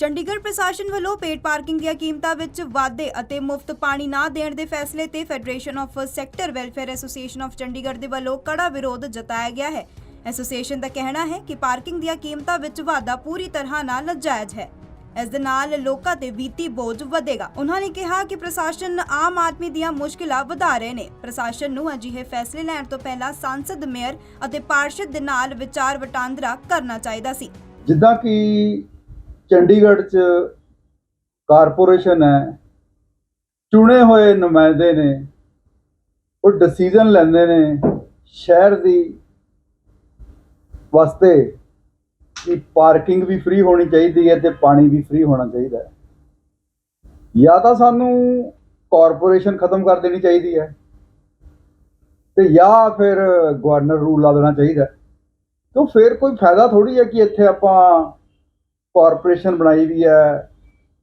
ਚੰਡੀਗੜ੍ਹ ਪ੍ਰਸ਼ਾਸਨ ਵੱਲੋਂ paid parking ਦੀਆਂ ਕੀਮਤਾਂ ਵਿੱਚ ਵਾਧੇ ਅਤੇ ਮੁਫਤ ਪਾਣੀ ਨਾ ਦੇਣ ਦੇ ਫੈਸਲੇ ਤੇ federation of sector welfare association of Chandigarh ਦੇ ਵੱਲੋਂ ਕੜਾ ਵਿਰੋਧ ਜਤਾਇਆ ਗਿਆ ਹੈ। ਐਸੋਸੀਏਸ਼ਨ ਦਾ ਕਹਿਣਾ ਹੈ ਕਿ ਪਾਰਕਿੰਗ ਦੀਆਂ ਕੀਮਤਾਂ ਵਿੱਚ ਵਾਧਾ ਪੂਰੀ ਤਰ੍ਹਾਂ ਨਾਲ ਨਾਜਾਇਜ਼ ਹੈ। ਇਸ ਦੇ ਨਾਲ ਲੋਕਾਂ ਤੇ ਵਿੱਤੀ ਬੋਝ ਵਧੇਗਾ। ਉਹਨਾਂ ਨੇ ਕਿਹਾ ਕਿ ਪ੍ਰਸ਼ਾਸਨ ਆਮ ਆਦਮੀ ਦੀਆਂ ਮੁਸ਼ਕਿਲਾਂ ਵਧਾ ਰਹੇ ਨੇ। ਪ੍ਰਸ਼ਾਸਨ ਨੂੰ ਅਜਿਹੇ ਫੈਸਲੇ ਲੈਣ ਤੋਂ ਪਹਿਲਾਂ ਸੰਸਦ, ਮੇਅਰ ਅਤੇ ਪਾਰਸ਼ਦ ਦੇ ਨਾਲ ਵਿਚਾਰ ਵਟਾਂਦਰਾ ਕਰਨਾ ਚਾਹੀਦਾ ਸੀ। ਜਿੱਦਾਂ ਕਿ ਚੰਡੀਗੜ੍ਹ 'ਚ ਕਾਰਪੋਰੇਸ਼ਨ ਹੈ, ਚੁਣੇ ਹੋਏ ਨੁਮਾਇੰਦੇ ਨੇ, ਉਹ ਡਿਸੀਜਨ ਲੈਂਦੇ ਨੇ ਸ਼ਹਿਰ ਦੀ ਵਾਸਤੇ ਕਿ ਪਾਰਕਿੰਗ ਵੀ ਫ੍ਰੀ ਹੋਣੀ ਚਾਹੀਦੀ ਹੈ ਤੇ ਪਾਣੀ ਵੀ ਫ੍ਰੀ ਹੋਣਾ ਚਾਹੀਦਾ ਹੈ। ਜਾਂ ਤਾਂ ਸਾਨੂੰ ਕਾਰਪੋਰੇਸ਼ਨ ਖਤਮ ਕਰ ਦੇਣੀ ਚਾਹੀਦੀ ਹੈ ਤੇ ਜਾਂ ਫਿਰ ਗਵਰਨਰ ਰੂਲ ਲਾ ਦੇਣਾ ਚਾਹੀਦਾ ਕਿਉਂ ਫਿਰ ਕੋਈ ਫਾਇਦਾ ਥੋੜੀ ਹੈ ਕਿ ਇੱਥੇ ਆਪਾਂ ਕਾਰਪੋਰੇਸ਼ਨ ਬਣਾਈ ਵੀ ਹੈ,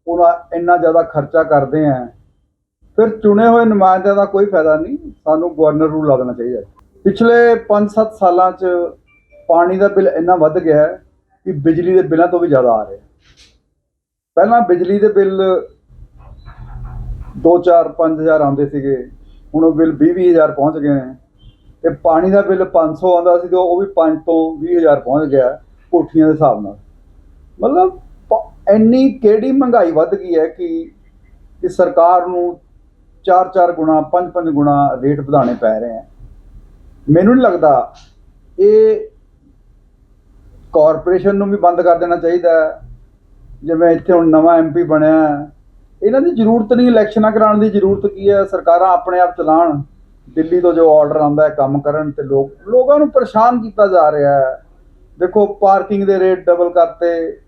ਉਹਨਾਂ ਇੰਨਾ ਜ਼ਿਆਦਾ ਖਰਚਾ ਕਰਦੇ ਆ ਫਿਰ ਚੁਣੇ ਹੋਏ ਨੁਮਾਇੰਦਿਆਂ ਦਾ ਕੋਈ ਫਾਇਦਾ ਨਹੀਂ, ਸਾਨੂੰ ਗਵਰਨਰ ਰੂਲ ਲਾ ਦੇਣਾ ਚਾਹੀਦਾ ਪਿਛਲੇ 5-7 ਸਾਲਾਂ 'ਚ ਪਾਣੀ ਦਾ ਬਿੱਲ ਇੰਨਾ ਵੱਧ ਗਿਆ ਹੈ ਕਿ ਬਿਜਲੀ ਦੇ ਬਿੱਲਾਂ ਤੋਂ ਵੀ ਜ਼ਿਆਦਾ ਆ ਰਿਹਾ ਪਹਿਲਾਂ ਬਿਜਲੀ ਦੇ ਬਿੱਲ 2-4 5000 ਆਉਂਦੇ ਸੀਗੇ, ਹੁਣ ਉਹ ਬਿੱਲ 20-20000 ਪਹੁੰਚ ਗਏ ਨੇ ਤੇ ਪਾਣੀ ਦਾ ਬਿੱਲ 500 ਆਉਂਦਾ ਸੀ ਤੇ ਉਹ ਵੀ 5 ਤੋਂ 20000 ਪਹੁੰਚ ਗਿਆ ਕੋਠੀਆਂ ਦੇ ਹਿਸਾਬ ਨਾਲ। ਮਤਲਬ ਪ- ਇੰਨੀ ਕਿਹੜੀ ਮਹਿੰਗਾਈ ਵੱਧ ਗਈ ਹੈ ਕਿ ਕਿ ਸਰਕਾਰ ਨੂੰ 4-4 ਗੁਣਾ 5-5 ਗੁਣਾ ਰੇਟ ਵਧਾਉਣੇ ਪੈ ਰਹੇ ਹੈ। ਮੈਨੂੰ ਨਹੀਂ ਲੱਗਦਾ ਇਹ ਕਾਰਪੋਰੇਸ਼ਨ ਨੂੰ ਵੀ ਬੰਦ ਕਰ ਦੇਣਾ ਚਾਹੀਦਾ ਜਿਵੇਂ ਇੱਥੇ ਹੁਣ ਨਵਾਂ ਐਮਪੀ ਬਣਿਆ ਇਹਨਾਂ ਦੀ ਜ਼ਰੂਰਤ ਨਹੀਂ, ਇਲੈਕਸ਼ਨਾਂ ਕਰਾਉਣ ਦੀ ਜ਼ਰੂਰਤ ਕੀ ਹੈ? ਸਰਕਾਰਾਂ ਆਪਣੇ ਆਪ ਚਲਾਉਣ। ਦਿੱਲੀ ਤੋਂ ਜੋ ਆਰਡਰ ਆਉਂਦਾ ਹੈ, ਕੰਮ ਕਰਨ ਤੇ ਲੋਕ ਲੋਕਾਂ ਨੂੰ ਪਰੇਸ਼ਾਨ ਕੀਤਾ ਜਾ ਰਿਹਾ ਹੈ। ਦੇਖੋ, ਪਾਰਕਿੰਗ ਦੇ ਰੇਟ ਡਬਲ ਕਰਤੇ।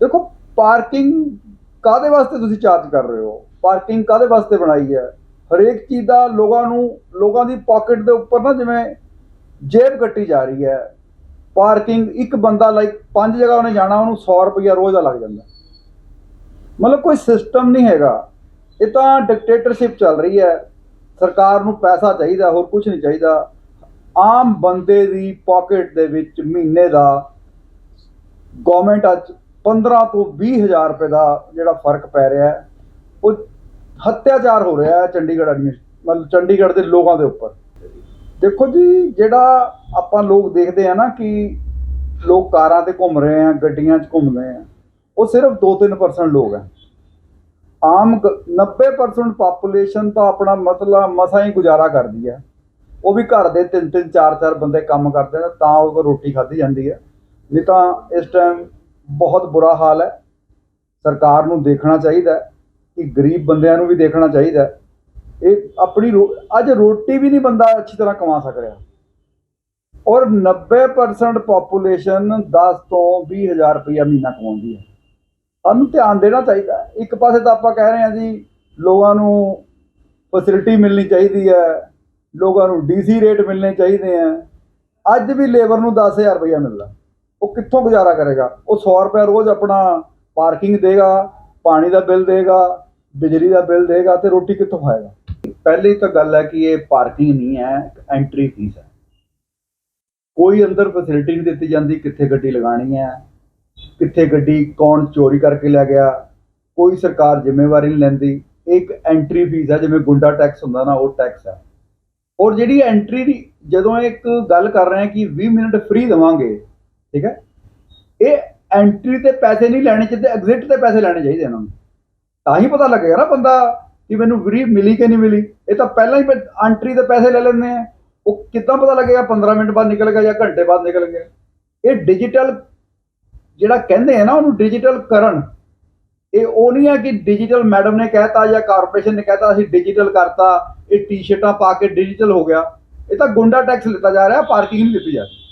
ਦੇਖੋ ਪਾਰਕਿੰਗ ਕਾਦੇ ਵਾਸਤੇ ਤੁਸੀਂ ਚਾਰਜ ਕਰ ਰਹੇ ਹੋ? ਪਾਰਕਿੰਗ ਕਾਦੇ ਵਾਸਤੇ ਬਣਾਈ ਹੈ? ਹਰੇਕ ਚੀਜ਼ ਦਾ ਲੋਕਾਂ ਨੂੰ, ਲੋਕਾਂ ਦੀ ਪਾਕਟ ਦੇ ਉੱਪਰ ਨਾ ਜਿਵੇਂ ਜੇਬ ਕੱਟੀ ਜਾ ਰਹੀ ਹੈ। ਪਾਰਕਿੰਗ ਇੱਕ ਬੰਦਾ ਲਾਈਕ ਪੰਜ ਜਗ੍ਹਾ ਉਹਨੇ ਜਾਣਾ, ਉਹਨੂੰ 100 ਰੁਪਈਆ ਰੋਜ਼ ਦਾ ਲੱਗ ਜਾਂਦਾ। ਮਤਲਬ ਕੋਈ ਸਿਸਟਮ ਨਹੀਂ ਹੈਗਾ। ਇਹ ਤਾਂ ਡਿਕਟੇਟਰਸ਼ਿਪ ਚੱਲ ਰਹੀ ਹੈ। ਸਰਕਾਰ ਨੂੰ ਪੈਸਾ ਚਾਹੀਦਾ, ਹੋਰ ਕੁਝ ਨਹੀਂ ਚਾਹੀਦਾ। ਆਮ ਬੰਦੇ ਦੀ ਪਾਕਟ ਦੇ ਵਿੱਚ ਮਹੀਨੇ ਦਾ ਗਵਰਨਮੈਂਟ ਅੱਜ 15 ਤੋਂ 20 ਹਜ਼ਾਰ ਰੁਪਏ ਦਾ ਜਿਹੜਾ ਫ਼ਰਕ ਪੈ ਰਿਹਾ ਹੈ, ਉਹ ਹੱਤਿਆਚਾਰ ਹੋ ਰਿਹਾ ਹੈ ਚੰਡੀਗੜ੍ਹ ਐਡਮਿਨਿਸ ਮਤਲਬ ਚੰਡੀਗੜ੍ਹ ਦੇ ਲੋਕਾਂ ਦੇ ਉੱਪਰ। ਦੇਖੋ ਜੀ, ਜਿਹੜਾ ਆਪਾਂ ਲੋਕ ਦੇਖਦੇ ਆ ਨਾ ਕਿ ਲੋਕ ਕਾਰਾਂ ਤੇ ਘੁੰਮ ਰਹੇ ਆ, ਗੱਡੀਆਂ 'ਚ ਘੁੰਮਦੇ ਆ, ਉਹ ਸਿਰਫ 2-3% ਲੋਕ ਆ। ਆਮ ਗ- 90% ਪਾਪੂਲੇਸ਼ਨ ਤਾਂ ਆਪਣਾ ਮਤਲਬ ਮਸਾਂ ਹੀ ਗੁਜ਼ਾਰਾ ਕਰਦੀ ਹੈ ਉਹ ਵੀ ਘਰ ਦੇ ਤਿੰਨ ਤਿੰਨ ਚਾਰ ਚਾਰ ਬੰਦੇ ਕੰਮ ਕਰਦੇ ਨੇ, ਤਾਂ ਉਹ ਰੋਟੀ ਖਾਧੀ ਜਾਂਦੀ ਹੈ ਨਹੀਂ ਤਾਂ ਇਸ ਟਾਈਮ ਬਹੁਤ ਬੁਰਾ ਹਾਲ ਹੈ। ਸਰਕਾਰ ਨੂੰ ਦੇਖਣਾ ਚਾਹੀਦਾ ਕਿ ਗਰੀਬ ਬੰਦਿਆਂ ਨੂੰ ਵੀ ਦੇਖਣਾ ਚਾਹੀਦਾ ਇਹ ਆਪਣੀ ਰੋ- ਅੱਜ ਰੋਟੀ ਵੀ ਨਹੀਂ ਬੰਦਾ ਅੱਛੀ ਤਰ੍ਹਾਂ ਕਮਾ ਸਕ ਰਿਹਾ। ਔਰ 90% ਪਾਪੂਲੇਸ਼ਨ 10 ਤੋਂ 20 ਹਜ਼ਾਰ ਰੁਪਇਆ ਮਹੀਨਾ ਕਮਾਉਂਦੀ ਹੈ। ਸਾਨੂੰ ਧਿਆਨ ਦੇਣਾ ਚਾਹੀਦਾ ਇੱਕ ਪਾਸੇ ਤਾਂ ਆਪਾਂ ਕਹਿ ਰਹੇ ਹਾਂ ਜੀ, ਲੋਕਾਂ ਨੂੰ ਫੈਸਿਲਿਟੀ ਮਿਲਣੀ ਚਾਹੀਦੀ ਹੈ। ਲੋਕਾਂ ਨੂੰ ਡੀਸੀ ਰੇਟ ਮਿਲਣੇ ਚਾਹੀਦੇ ਆ ਅੱਜ ਵੀ ਲੇਬਰ ਨੂੰ 10000 ਰੁਪਇਆ ਮਿਲਦਾ। ਉਹ ਕਿੱਥੋਂ ਗੁਜ਼ਾਰਾ ਕਰੇਗਾ? ਉਹ 100 ਰੁਪਏ ਰੋਜ਼ ਆਪਣਾ ਪਾਰਕਿੰਗ ਦੇਗਾ, ਪਾਣੀ ਦਾ ਬਿੱਲ ਦੇਗਾ, ਬਿਜਲੀ ਦਾ ਬਿੱਲ ਦੇਗਾ ਤੇ ਰੋਟੀ ਕਿੱਥੋਂ ਖਾਏਗਾ? ਪਹਿਲੀ ਤਾਂ ਗੱਲ ਹੈ ਕਿ ਇਹ ਪਾਰਕਿੰਗ ਨਹੀਂ ਹੈ ਐਂਟਰੀ ਫੀਸ ਹੈ। ਕੋਈ ਅੰਦਰ ਫੈਸਿਲਿਟੀ ਨਹੀਂ ਦਿੱਤੀ ਜਾਂਦੀ ਕਿੱਥੇ ਗੱਡੀ ਲਗਾਣੀ ਹੈ, ਕਿੱਥੇ ਗੱਡੀ ਕੌਣ ਚੋਰੀ ਕਰਕੇ ਲੈ ਗਿਆ, ਕੋਈ ਸਰਕਾਰ ਜ਼ਿੰਮੇਵਾਰੀ ਨਹੀਂ ਲੈਂਦੀ। ਇੱਕ ਐਂਟਰੀ ਫੀਸ ਹੈ, ਜਿਵੇਂ ਗੁੰਡਾ ਟੈਕਸ ਹੁੰਦਾ ਨਾ, ਉਹ ਟੈਕਸ ਹੈ। ਔਰ ਜਿਹੜੀ ਐਂਟਰੀ ਦੀ ਜਦੋਂ ਇੱਕ ਗੱਲ ਕਰ ਰਹੇ ਹਾਂ ਕਿ 20 ਮਿੰਟ ਫ੍ਰੀ ਦੇਵਾਂਗੇ ਠੀਕ ਹੈ? ਇਹ ਐਂਟਰੀ ਤੇ ਪੈਸੇ ਨਹੀਂ ਲੈਣੇ ਚਾਹੀਦੇ ਐਗਜ਼ਿਟ ਤੇ ਪੈਸੇ ਲੈਣੇ ਚਾਹੀਦੇ ਇਹਨਾਂ ਨੂੰ। ਤਾਂ ਹੀ ਪਤਾ ਲੱਗੇਗਾ ਨਾ ਬੰਦਾ ਕਿ ਮੈਨੂੰ ਫ੍ਰੀ ਮਿਲੀ ਕਿ ਨਹੀਂ ਮਿਲੀ। ਇਹ ਤਾਂ ਪਹਿਲਾਂ ਹੀ ਐਂਟਰੀ ਦੇ ਪੈਸੇ ਲੈ ਲੈਂਦੇ ਆ। ਉਹ ਕਿੱਦਾਂ ਪਤਾ ਲੱਗੇਗਾ 15 ਮਿੰਟ ਬਾਅਦ ਨਿਕਲ ਗਿਆ ਜਾਂ ਘੰਟੇ ਬਾਅਦ ਨਿਕਲ ਗਿਆ? ਇਹ ਡਿਜੀਟਲ ਜਿਹੜਾ ਕਹਿੰਦੇ ਆ ਨਾ ਉਹਨੂੰ ਡਿਜੀਟਲ ਕਰਨ, ਇਹ ਉਹ ਨਹੀਂ ਹੈ ਕਿ ਡਿਜੀਟਲ ਮੈਡਮ ਨੇ ਕਹਿਤਾ ਜਾਂ ਕਾਰਪੋਰੇਸ਼ਨ ਨੇ ਕਹਿਤਾ, ਅਸੀਂ ਡਿਜੀਟਲ ਕਰਤਾ, ਇਹ ਟੀ-ਸ਼ਰਟਾਂ ਪਾ ਕੇ ਡਿਜੀਟਲ ਹੋ ਗਿਆ। ਇਹ ਤਾਂ ਗੁੰਡਾ ਟੈਕਸ ਲਿੱਤਾ ਜਾ ਰਿਹਾ ਪਾਰਕਿੰਗ ਨਹੀਂ ਲਿੱਤੀ ਜਾ ਰਹੀ।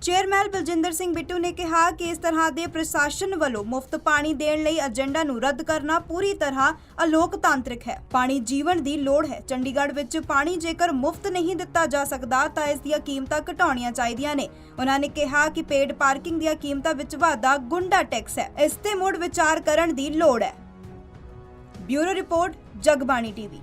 ਚੇਅਰਮੈਨ ਬਲਜਿੰਦਰ ਸਿੰਘ ਬਿੱਟੂ ਨੇ ਕਿਹਾ ਕਿ ਇਸ ਤਰ੍ਹਾਂ ਦੇ ਪ੍ਰਸ਼ਾਸਨ ਵੱਲੋਂ ਮੁਫਤ ਪਾਣੀ ਦੇਣ ਲਈ ਏਜੰਡਾ ਨੂੰ ਰੱਦ ਕਰਨਾ ਪੂਰੀ ਤਰ੍ਹਾਂ ਅਲੋਕਤਾਂਤਰਿਕ ਹੈ। ਪਾਣੀ ਜੀਵਨ ਦੀ ਲੋੜ ਹੈ। ਚੰਡੀਗੜ੍ਹ ਵਿੱਚ ਪਾਣੀ ਜੇਕਰ ਮੁਫਤ ਨਹੀਂ ਦਿੱਤਾ ਜਾ ਸਕਦਾ, ਤਾਂ ਇਸ ਦੀਆਂ ਕੀਮਤਾਂ ਘਟਾਉਣੀਆਂ ਚਾਹੀਦੀਆਂ ਨੇ। ਉਹਨਾਂ ਨੇ ਕਿਹਾ ਕਿ ਪੇਡ ਪਾਰਕਿੰਗ ਦੀਆਂ ਕੀਮਤਾਂ ਵਿੱਚ ਵਾਧਾ ਗੁੰਡਾ ਟੈਕਸ ਹੈ। ਇਸ ਤੇ ਮੁੜ ਵਿਚਾਰ ਕਰਨ ਦੀ ਲੋੜ ਹੈ। Bureau report, Jagbani TV.